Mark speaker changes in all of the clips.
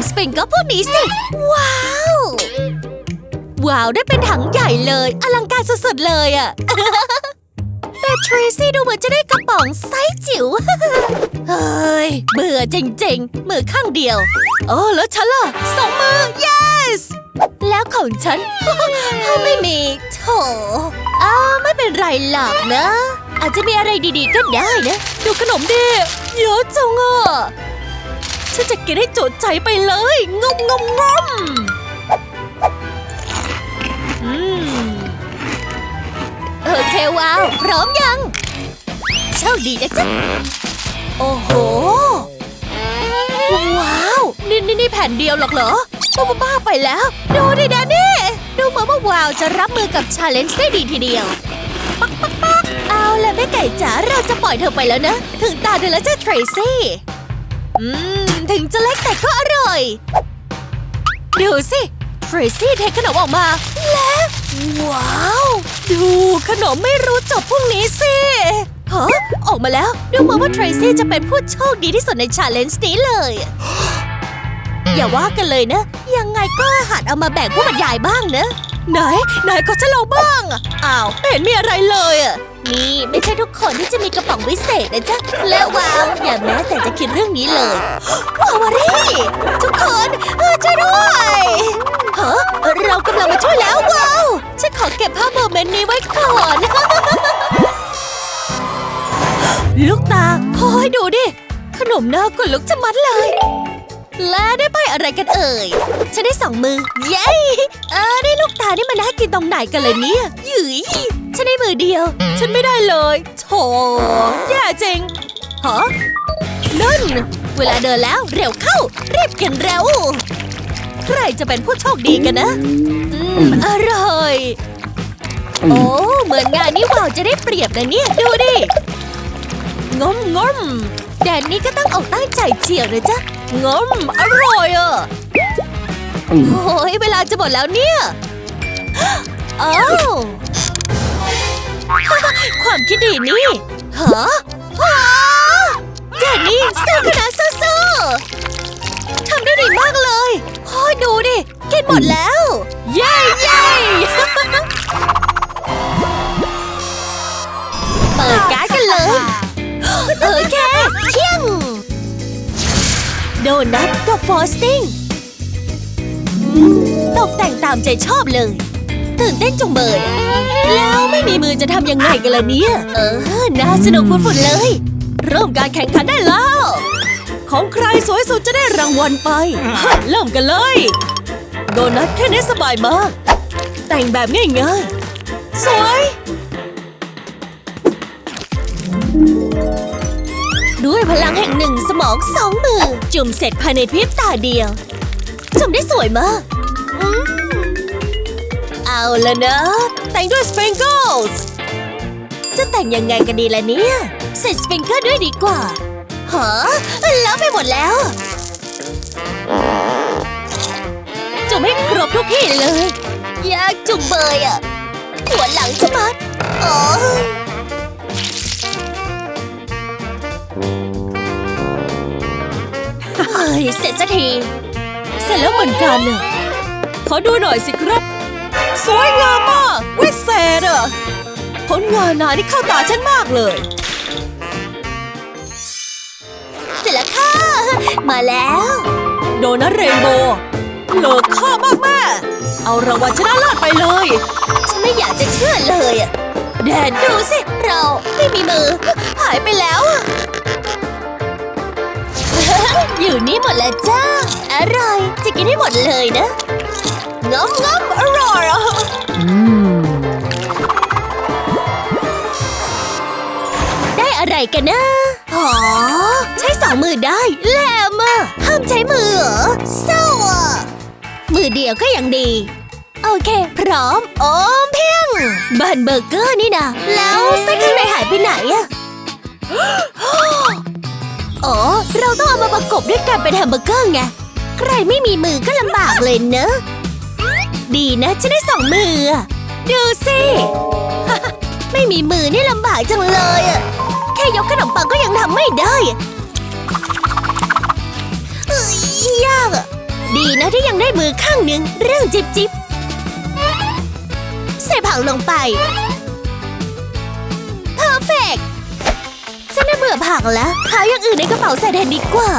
Speaker 1: องสปริงก็พวกนี้สิ ว้าว ว้าว ได้เป็นถังใหญ่เลย อลังการสุดๆเลยอะแต่ทรีซี่ดูเหมือนจะได้กระป๋องไซส์จิ๋ว เฮ้ย เบื่อจริงๆ มือข้างเดียว โอ้แล้วฉันล่ะสองมือ yes แล้วของฉัน ไม่มีโถอ้าไม่เป็นไรหรอกนะ อาจจะมีอะไรดีๆก็ได้นะ ดูขนมดิเยอะจังอะ ฉันจะกินให้จุใจไปเลยงมงมงมอืมโอเควาว พร้อมยังโชคดีนะจ๊ะ โอ้โห ว้าว นี่นี่นี่แผ่นเดียวหรอกเหรอบ้าบ้าไปแล้ว ดูดิแดนนี่ดูเหมือนว่าวาวจะรับมือกับชาเลนจ์ได้ดีทีเดียว ปักปักปักเอาละแม่ไก่จ๋าเราจะปล่อยเธอไปแล้วนะ ถึงตาเธอแล้วจ้ะเทรซี่ อืม ถึงจะเล็กแต่ก็อร่อย ดูสิเทรซี่เทขนมออกมาและว้าว ดูขนมไม่รู้จบพรุ่งนี้สิฮะออกมาแล้วดูเหมือนว่าเทรซี่จะเป็นผู้โชคดีที่สุดในชาเลนจ์นี้เลย อย่าว่ากันเลยนะ ยังไงก็หัดเอามาแบ่งผู้บรรยายบ้างนะ ไหน ไหนก็จะลองบ้าง อ้าวเห็นมีอะไรเลยอะ นี่ไม่ใช่ทุกคนที่จะมีกระป๋องวิเศษนะจ๊ะ และว้าวอย่าแม้แต่จะคิดเรื่องนี้เลยว้าวารี่ทุกคนเออช่วยด้วยฮะเรากำลังมาช่วยแล้วว้าวฉันขอเก็บภาพโมเมนต์นี้ไว้ก่อนลูกตาโอ้ยดูดิ ขนมน่ากนลุกจะมัดเลย และได้ไปอะไรกันเอ่ย ฉันได้สองมือ เย้เออได้ลูกตานี่มันน่ากินตรงไหนกันเลยเนี่ยหยุย ฉันได้มือเดียว ฉันไม่ได้เลยโถแย่จริงฮะนั่น เวลาเดินแล้วเร็วเข้า รีบกินเร็ว ใครจะเป็นผู้โชคดีกันนะอืมอร่อย โอ้ เหมือนงานนี้วาวจะได้เปรียบนะเนี่ย ดูดิ งมงมแดนนี่ก็ต้องออกตั้งใจเจียวเลยจ้ะงมอร่อยอะโอ้ยเวลาจะหมดแล้วเนี่ย อ้าว ความคิดดีนี่ฮะฮะแดนนี่สู้ขนาดสู้ๆทำได้ดีมากเลยโอ้ยดูดิ กินหมดแล้ว เย้เย้เปิดการ์ดกันเลยโอเคเที่ยง โดนัทกับฟอสติ้ง ตกแต่งตามใจชอบเลย ตื่นเต้นจงเบยแล้วไม่มีมือจะทำยังไงกันล่ะเนี่ย เออ น่าสนุกฟุดๆเลย เริ่มการแข่งขันได้แล้ว ของใครสวยสุดจะได้รางวัลไปเริ่มกันเลย โดนัทแค่นี้สบายมาก แต่งแบบง่ายๆ สวย ด้วยพลังแห่งหนึ่งสมองสองมือ จุ่มเสร็จภายในพริบตาเดียว จุ่มได้สวยมาก เอาละนะ แต่งด้วยสปริงเกิลส์จะแต่งยังไงกันดีล่ะเนี่ยใส่สปริงเกิลด้วยดีกว่าฮะแล้วไปหมดแล้วจุ่มให้ครบทุกที่เลย ยากจุ่มเบยอะหัวหลังจะมัดโอ้ยเฮ้ยเสร็จสักที เสร็จแล้วเหมือนกันน่ะขอดูหน่อยสิครับ สวยงามมากวิเศษอะผลงานนายนี่เข้าตาฉันมากเลย เสร็จแล้วค่ะ มาแล้ว โดนัทเรนโบว์เลิกค่ามากแม่เอารางวัลชนะเลิศไปเลย ฉันไม่อยากจะเชื่อเลยอะแดนดูสิ เราไม่มีมือ หายไปแล้วอะ อยู่นี่หมดแล้วจ้า อร่อย จะกินให้หมดเลยนะ งมงมอร่อยอะได้อะไรกันนะอ๋อ ใช้สองมือได้ แหลมอะห้ามใช้มือเหรอเศร้าอะ มือเดียวก็ยังดี โอเค พร้อม โอมเพียงบันเบอร์เกอร์นี่นะ แล้วไส้ข้างในหายไปไหนอะอ๋อ เราต้องเอามาประกบด้วยกันเป็นแฮมเบอร์เกอร์ไง ใครไม่มีมือก็ลำบากเลยเนอะ ดีนะฉันได้สองมือ ดูสิ ไม่มีมือนี่ลำบากจังเลยอะแค่ยกขนมปังก็ยังทำไม่ได้เอ้ยยากอะดีนะที่ยังได้มือข้างหนึ่งเรื่องจิบจิบใส่ผักลงไปเพอร์เฟกฉันได้เบื่อผักแล้วหาอย่างอื่นในกระเป๋าใส่แทนดีกว่า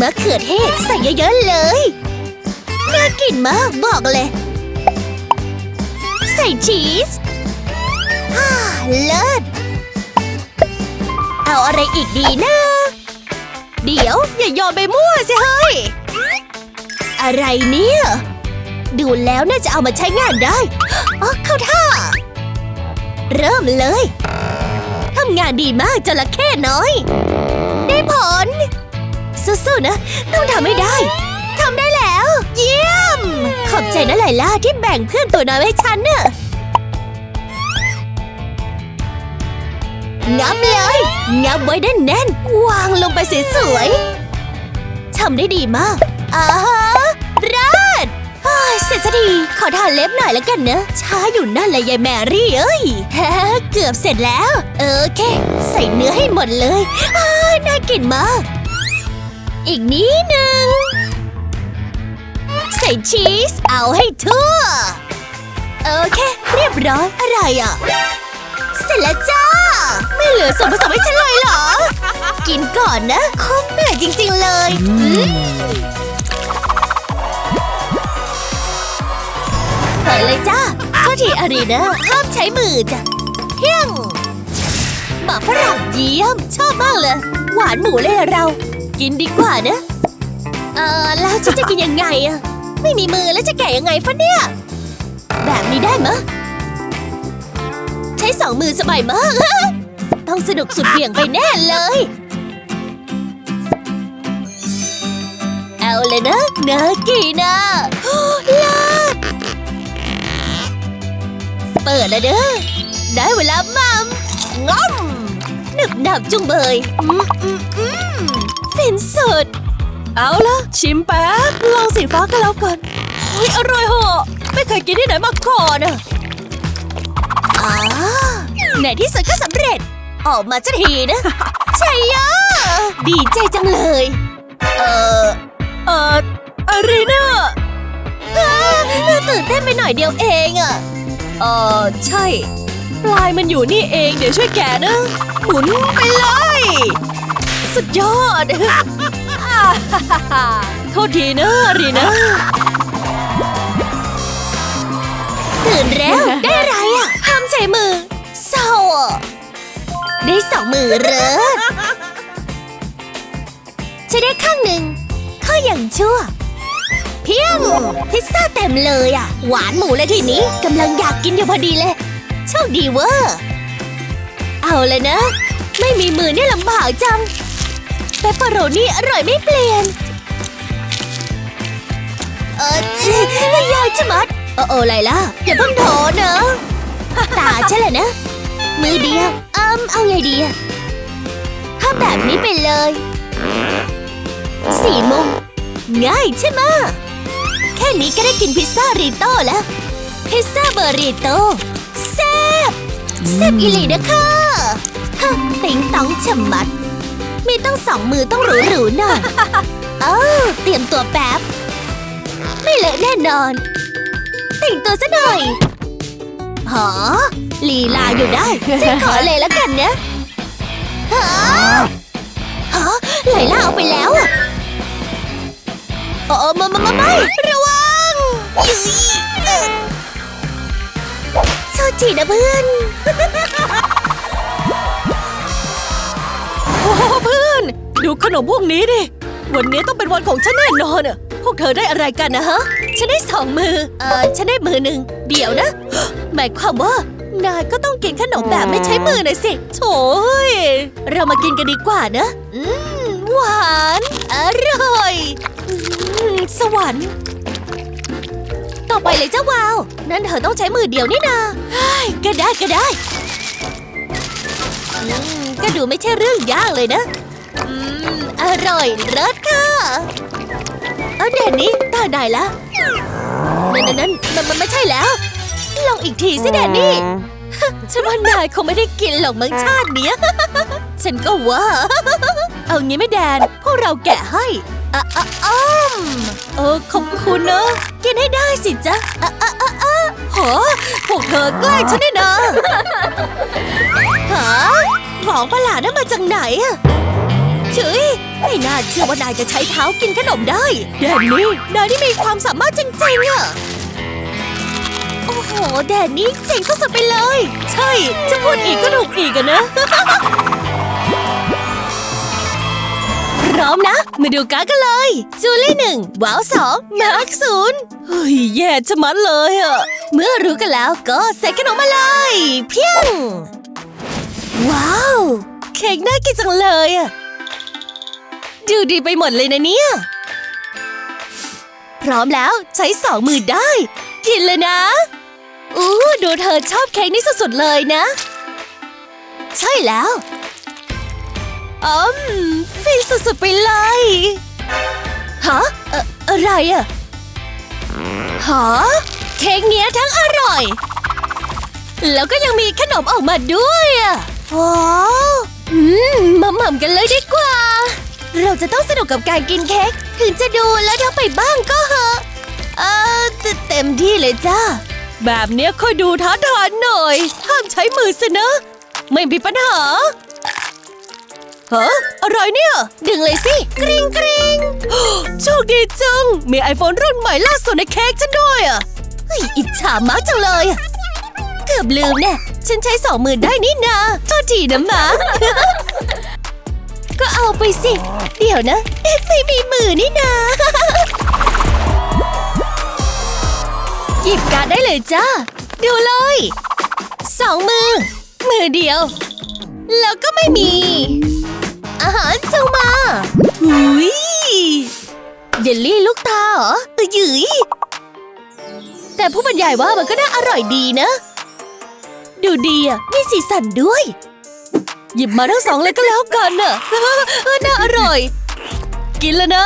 Speaker 1: มะเขือเทศใส่เยอะๆเลย น่ากินมากบอกเลย ใส่ชีสฮ่าเลิศ เอาอะไรอีกดีนะ เดี๋ยว อย่ายอมไปมั่วสิเฮ้ย อะไรเนี่ย ดูแล้วน่าจะเอามาใช้งานได้ อ๋อ เข้าท่า เริ่มเลย ทำงานดีมากจระเข้น้อย ได้ผลสู้ๆนะ ต้องทำให้ได้ เยี่ยม ขอบใจนะไลล่าที่แบ่งเพื่อนตัวน้อยไว้ฉันเน่ะงับเลยงับไว้แน่นๆวางลงไปสวยๆทำได้ดีมากอ่าฮะรัดเสร็จสักทีขอทาเล็บหน่อยแล้วกันเนอะ ช้าอยู่นั่นเลยยายแมรี่เอ้ยเกือบเสร็จแล้ว โอเค ใส่เนื้อให้หมดเลยอ้าน่ากินมาก อีกนิดนึง ใส่ชีส เอาให้ทั่ว โอเค เรียบร้อย อะไรอะ เสร็จแล้วจ้า ไม่เหลือส่วนผสมให้ฉันเลยเหรอ กินก่อนนะคงเหนื่อยจริง ๆ เลยอืมเปิดเลยจ้าโทษทีอารีนะห้ามใช้มือจ้ะเที่ยงหมาฝรั่งเยี่ยม ชอบมากเลย หวานหมูเลยเรา กินดีกว่านะ เออแล้วฉันจะกินยังไงอะ ไม่มีมือแล้วจะแกะยังไงฟะเนี่ย แบบนี้ได้มะ ใช้สองมือสบายมาก ต้องสนุกสุดเหวี่ยงไปแน่เลย เอาเลยนะเนอกีนะลิศเปิดแล้วเด้อได้เวลามัมง้อมหนึบหนับจุงเบย อืมอืมอืมฟินสุด
Speaker 2: เอาละชิมแป๊บลองสีฟ้ากันแล้วกันเฮ้ยอร่อยเหอะไม่เคยกินที่ไหนมาก่อนอะ
Speaker 1: อ่าในที่สุดก็สำเร็จ ออกมาสักทีนะชัยยะดีใจจังเลย เออ
Speaker 2: เอ่ออารีนา
Speaker 1: อ้าตื่นเต้นไปหน่อยเดียวเองอะ
Speaker 2: เอ่อใช่ ปลายมันอยู่นี่เองเดี๋ยวช่วยแกะนะหมุนไปเลย สุดยอด โทษทีนะอารีนา
Speaker 1: ตื่นแล้ว ได้อะไรอะห้ามใช้มือ เศร้าอะได้สองมือเหรอใช้ได้ข้างหนึ่งข้ออย่างชั่ว เพียง พิซซ่าเต็มเลยอะหวานหมูเลยทีนี้กำลังอยากกินอยู่พอดีเลย โชคดีเวอร์ เอาเลยนะ ไม่มีมือเนี่ยลำบากจัง เปปเปอโรนี่อร่อยไม่เปลี่ยน เออไม่ยายจะมัดโอ้โอ้ไรล่ะอย่าเพิ่งโถเนะ ตาฉันแหละนะ มือเดียวเอิมเอาไงดีอะถ้าแบบนี้ไปเลย สี่มุม ง่ายใช่ไหมแค่นี้ก็ได้กินพิซซ่ารีโต้แล้ว พิซซ่าเบอร์รีโต้แซ่บแซ่บอีหลีนะคะฮะติ๋งต้องฉมัด ต้องสองมือต้องหรูๆหน่อยเอ้าเตรียมตัวแป๊บ ไม่เลอะแน่นอน แต่งตัวซะหน่อยหอลีลาอยู่ได้ฉันขอเลยแล้วกันนะฮะฮะไหลล่าเอาไปแล้วอะโอ้โอ้มามามาไม่ระวังยุยเอ่อโทษทีนะเพื่อน
Speaker 2: เพื่อน ดูขนมพวกนี้ดิ วันนี้ต้องเป็นวันของฉันแน่นอนอะพวกเธอได้อะไรกันนะฮะ
Speaker 1: ฉันได้สองมือ เออฉันได้มือหนึ่ง เดี๋ยวนะ หมายความว่า นายก็ต้องกินขนมแบบไม่ใช้มือหน่อยสิ
Speaker 2: โถ่เอ้ย
Speaker 1: เรามากินกันดีกว่านะ อืม หวาน อร่อยอืมสวรรค์ ต่อไปเลยเจ้าวาว นั่นเธอต้องใช้มือเดียวนี่นาเฮ้ยก็ได้ก็ได้ ดูไม่ใช่เรื่องยากเลยนะ อืม อร่อยเลิศค่ะ เอาเด่นนี้ตาได้ละนั่นนั่นนั่นมันมันไม่ใช่แล้ว ลองอีกทีสิแดนนี่ ฉันว่านายคงไม่ได้กินหรอกมั้งชาติเนี้ย ฉันก็ว่า เอางี้ไม่แดน พวกเราแกะให้อะอะอ้อม
Speaker 2: เออขอบคุณนะ
Speaker 1: กินให้ได้สิจ๊ะอะอะอะอะ
Speaker 2: โหพวกเธอแกล้งฉันนี่นะ
Speaker 1: หา ของประหลาดนั้นมาจากไหนอะเฉยไม่น่าเชื่อว่านายจะใช้เท้ากินขนมได้
Speaker 2: แดนนี่นายนี่มีความสามารถจริงๆอะ
Speaker 1: โอ้โห แดดนี้เจ๋งสุดๆไปเลย
Speaker 2: ใช่ จะพูดอีกก็ถูกอีกอะนะ
Speaker 1: พร้อมนะ มาดูการ์ดกันเลย จูลี่หนึ่งว้าวสองมาร์คศูนย์
Speaker 2: เฮ้ย แย่ชะมัดเลยอะ
Speaker 1: เมื่อรู้กันแล้วก็ใส่ขนมมาเลย เพียง ว้าว
Speaker 2: เค้กน่ากินจังเลยอะดูดีไปหมดเลยนะเนี่ย
Speaker 1: พร้อมแล้วใช้สองมือได้ กินเลยนะอู้ดูเธอชอบเค้กนี้สุดๆเลยนะ ใช่แล้ว
Speaker 2: อืมฟินสุดๆไปเลย
Speaker 1: ฮะเอ่ออะไรอะฮะเค้กเนี้ยทั้งอร่อย แล้วก็ยังมีขนมออกมาด้วยอะ ว้าวอืมมาหม่ำกันเลยดีกว่า เราจะต้องสนุกกับการกินเค้กถึงจะดูแล้วเธอไปบ้างก็เหอะเออเตเต็มที่เลยจ้า
Speaker 2: แบบเนี้ยค่อยดูท้าทายหน่อยห้ามใช้มือสินะ ไม่มีปัญหาฮะอะไรเนี่ย
Speaker 1: ดึงเลยสิ กริงกริง
Speaker 2: โชคดีจัง มีไอโฟนรุ่นใหม่ล่าสุดในเค้กฉันด้วยอะ
Speaker 1: อิจฉามากจังเลยอะ เกือบลืมเนี่ย ฉันใช้สองมือได้นี่นาโทษทีนะหมา ก็เอาไปสิ เดี๋ยวนะ ไม่มีมือนี่นาหยิบการ์ดได้เลยจ้า ดูเลย สองมือ มือเดียว แล้วก็ไม่มี อาหารส่งมาหุยเยลลี่ลูกตาเหรอเออหยืยแต่ผู้บรรยายว่ามันก็น่าอร่อยดีนะ ดูดีอะ มีสีสันด้วย
Speaker 2: หยิบมาทั้งสองเลยก็แล้วกันน่ะเออน่าอร่อย กินแล้วนะ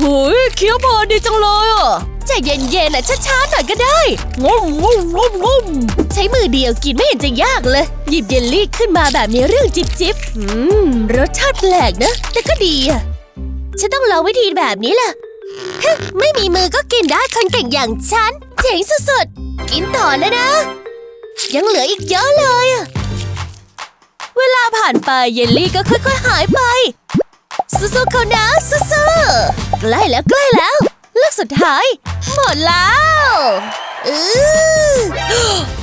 Speaker 2: หุยเคี้ยวพอดีจังเลยอะ
Speaker 1: ใจเย็นๆน่ะช้าๆหน่อยก็ได้
Speaker 2: งมงมงมงม
Speaker 1: ใช้มือเดียวกินไม่เห็นจะยากเลย หยิบเยลลี่ขึ้นมาแบบนี้เรื่องจิบจิบๆอืมรสชาติแปลกนะ แต่ก็ดีอะฉันต้องลองวิธีแบบนี้แหละฮึไม่มีมือก็กินได้คนเก่งอย่างฉัน เจ๋งสุดๆ กินต่อแล้วนะ ยังเหลืออีกเยอะเลยอะ
Speaker 2: เวลาผ่านไปเยลลี่ก็ค่อยๆหายไป
Speaker 1: สู้ๆเขานะสู้ๆใกล้แล้วใกล้แล้วเลือกสุดท้าย หมดแล้วอือ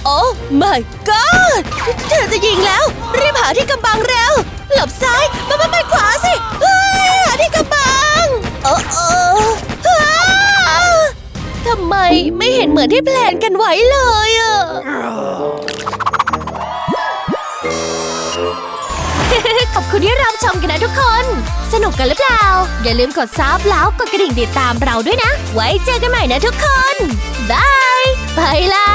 Speaker 2: โอ้ my god
Speaker 1: เธอจะยิงแล้ว รีบหาที่กำบังเร็ว หลบซ้ายมามาไปขวาสิหาที่กำบัง โอ้โอำไมไม่เห็นเหมือนที่แพลนกันไว้เลยอะขอบคุณที่รับชมกันนะทุกคน สนุกกันหรือเปล่า อย่าลืมกดซับแล้วกดกระดิ่งติดตามเราด้วยนะ ไว้เจอกันใหม่นะทุกคน บาย ไปละ